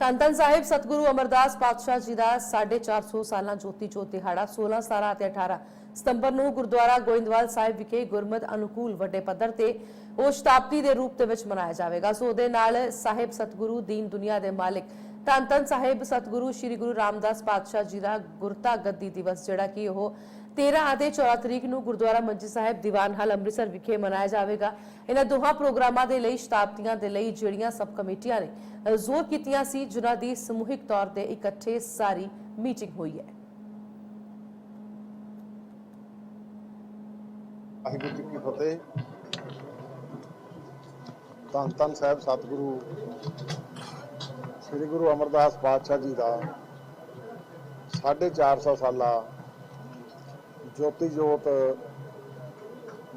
ਧੰਨ ਸਾਹਿਬ, ਸਤਿਗੁਰੂ ਅਮਰਦਾਸ ਪਾਤਸ਼ਾਹ ਜੀ ਦਾ 450 ਸਾਲਾਂ ਜੋਤੀ ਜੋਤ ਦਿਹਾੜਾ 16 17 ਅਤੇ 18 ਸਤੰਬਰ ਨੂੰ ਗੁਰਦੁਆਰਾ ਗੋਇੰਦਵਾਲ ਸਾਹਿਬ ਵਿਖੇ ਗੁਰਮਤ ਅਨੁਕੂਲ ਵੱਡੇ ਪੱਧਰ ਤੇ ਉਹ ਸ਼ਤਾਬਦੀ ਦੇ ਰੂਪ ਦੇ ਵਿੱਚ ਮਨਾਇਆ ਜਾਵੇਗਾ। ਸੋ ਉਹਦੇ ਨਾਲ ਸਾਹਿਬ, ਸਤਿਗੁਰੂ, ਦੀਨ ਦੁਨੀਆ ਦੇ ਮਾਲਿਕ ਧੰਨ ਧੰਨ ਸਾਹਿਬ ਸਤਿਗੁਰੂ, ਸ੍ਰੀ ਗੁਰੂ ਰਾਮਦਾਸ ਪਾਤਸ਼ਾਹ ਜੀ ਦਾ ਗੁਰਤਾ ਗੱਦੀ ਦਿਵਸ, ਜਿਹੜਾ ਕਿ ਉਹ 13 ਅਤੇ 14 ਤਰੀਕ ਨੂੰ ਗੁਰਦੁਆਰਾ ਮੰਜੀ ਸਾਹਿਬ, ਦੀਵਾਨ ਹਾਲ ਅੰਮ੍ਰਿਤਸਰ ਵਿਖੇ ਮਨਾਇਆ ਜਾਵੇਗਾ। ਇਹਨਾਂ ਦੋਹਾਂ ਪ੍ਰੋਗਰਾਮਾਂ ਦੇ ਲਈ, ਸ਼ਤਾਬਦੀਆਂ ਦੇ ਲਈ ਜਿਹੜੀਆਂ ਸਬ ਕਮੇਟੀਆਂ ਨੇ ਜ਼ੋਰ ਕੀਤੀਆਂ ਸੀ, ਜਿਨ੍ਹਾਂ ਦੀ ਸਮੂਹਿਕ ਤੌਰ ਤੇ ਇਕੱਠੇ ਸਾਰੀ ਮੀਟਿੰਗ ਹੋਈ ਹੈ। ਵਾਹਿਗੁਰੂ ਜੀ ਕੀ ਫਤਿਹ। ਧੰਨ ਧੰਨ ਸਾਹਿਬ, ਸਤਿਗੁਰੂ। ਸ੍ਰੀ ਗੁਰੂ ਅਮਰਦਾਸ ਪਾਤਸ਼ਾਹ ਜੀ ਦਾ 450 ਸਾਲਾ ਜੋਤੀ ਜੋਤ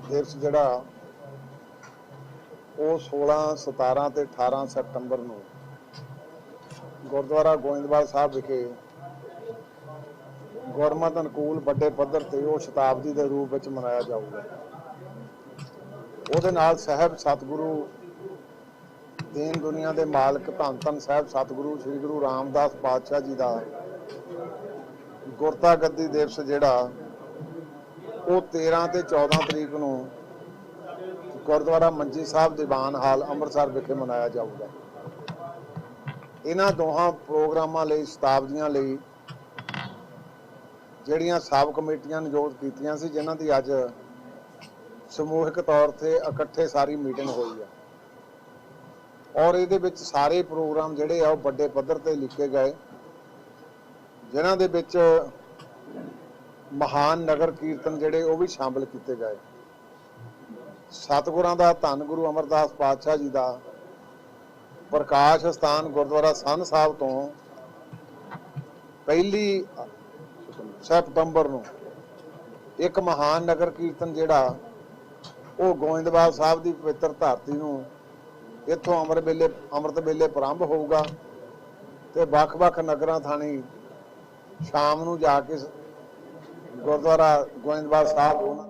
ਦਿਵਸ ਜਿਹੜਾ, ਉਹ 16 17 ਤੇ 18 ਸਤੰਬਰ ਨੂੰ ਗੁਰਦੁਆਰਾ ਗੋਇੰਦਵਾਲ ਸਾਹਿਬ ਵਿਖੇ ਗੁਰਮਤ ਅਨੁਕੂਲ ਵੱਡੇ ਪੱਧਰ ਤੇ ਉਹ ਸ਼ਤਾਬਦੀ ਦੇ ਰੂਪ ਵਿੱਚ ਮਨਾਇਆ ਜਾਊਗਾ। ਉਹਦੇ ਨਾਲ ਸਾਹਿਬ ਸਤਿਗੁਰੂ ਦੀਨ ਦੁਨੀਆ ਦੇ ਮਾਲਕ ਧੰਨ ਧੰਨ ਸਾਹਿਬ ਸਤਿਗੁਰੂ, ਸ੍ਰੀ ਗੁਰੂ ਰਾਮਦਾਸ ਪਾਤਸ਼ਾਹ ਜੀ ਦਾ ਗੁਰਤਾ ਗੱਦੀ ਦਿਵਸ ਜਿਹੜਾ, ਉਹ 13 ਤੇ 14 ਤਰੀਕ ਨੂੰ ਗੁਰਦੁਆਰਾ ਮੰਜੀ ਸਾਹਿਬ ਦੀਵਾਨ ਹਾਲ ਅੰਮ੍ਰਿਤਸਰ ਵਿਖੇ ਮਨਾਇਆ ਜਾਊਗਾ। ਇਹਨਾਂ ਦੋਹਾਂ ਪ੍ਰੋਗਰਾਮਾਂ ਲਈ, ਸ਼ਤਾਬਦੀਆਂ ਲਈ ਜਿਹੜੀਆਂ ਸਾਬ ਕਮੇਟੀਆਂ ਨਿਯੁਕਤ ਕੀਤੀਆਂ ਸੀ, ਜਿਨ੍ਹਾਂ ਦੀ ਅੱਜ ਸਮੂਹਿਕ ਤੌਰ ਤੇ ਇਕੱਠੇ ਸਾਰੀ ਮੀਟਿੰਗ ਹੋਈ ਹੈ। ਔਰ ਇਹਦੇ ਵਿੱਚ ਸਾਰੇ ਪ੍ਰੋਗਰਾਮ ਜਿਹੜੇ ਆ ਉਹ ਵੱਡੇ ਪੱਧਰ ਤੇ ਲਿਖੇ ਗਏ। ਜਿਨ੍ਹਾਂ ਦੇ ਵਿੱਚ ਮਹਾਨ ਨਗਰ ਕੀਰਤਨ ਜਿਹੜੇ ਉਹ ਵੀ ਸ਼ਾਮਲ ਕੀਤੇ ਗਏ। ਸਤਿਗੁਰਾਂ ਦਾ ਧੰਨ ਗੁਰੂ ਅਮਰਦਾਸ ਪਾਤਸ਼ਾਹ ਜੀ ਦਾ ਪ੍ਰਕਾਸ਼ ਸਥਾਨ ਗੁਰਦੁਆਰਾ ਸੰਨ ਸਾਹਿਬ ਤੋਂ ਪਹਿਲੀ ਸਤੰਬਰ ਨੂੰ ਇੱਕ ਮਹਾਨ ਨਗਰ ਕੀਰਤਨ ਜਿਹੜਾ ਉਹ ਗੋਇੰਦਵਾਲ ਸਾਹਿਬ ਦੀ ਪਵਿੱਤਰ ਧਰਤੀ ਨੂੰ ਇੱਥੋਂ ਅੰਮ੍ਰਿਤ ਵੇਲੇ ਅੰਮ੍ਰਿਤ ਵੇਲੇ ਪ੍ਰਾਰੰਭ ਹੋਊਗਾ ਤੇ ਵੱਖ-ਵੱਖ ਨਗਰਾਂ, ਥਾਣੀ ਸ਼ਾਮ ਨੂੰ ਜਾ ਕੇ ਗੁਰਦੁਆਰਾ ਗੋਇੰਦਵਾਲ ਸਾਹਿਬ ਉਹਨਾਂ